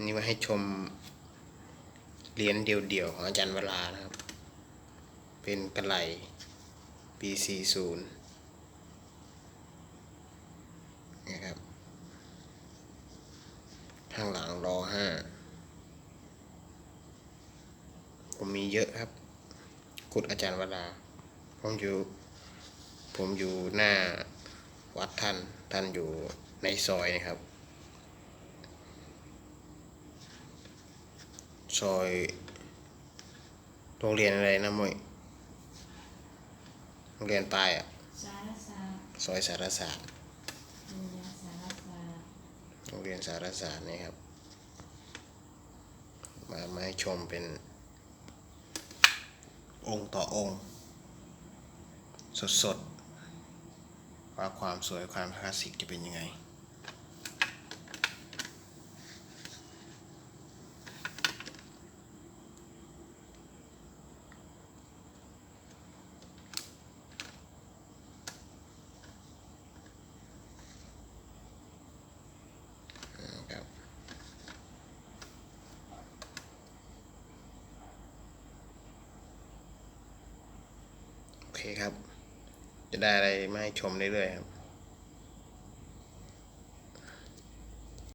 อันนี้มาให้ชมเหรียญเดี่ยวๆของอาจารย์วรานะครับ เป็นกระไหลปี40นะครับ ข้างหลังรอห้าผมมีเยอะครับ กุดอาจารย์วราผมอยู่ ผมอยู่หน้าวัดท่าน ท่านอยู่ในซอยนะครับ ซอยโรงเรียนอะไรนะมวยโรงเรียนปลายอะสารศาสตร์ซอยสารศาสตร์โรงเรียนสารศาสตร์โรงเรียนสารศาสตร์นี่ครับ มามาให้ชมเป็น องค์ต่อองค์ สดๆว่าความสวยความคลาสสิกจะเป็นยังไง เคครับ จะได้อะไรมาให้ชมเรื่อยๆครับ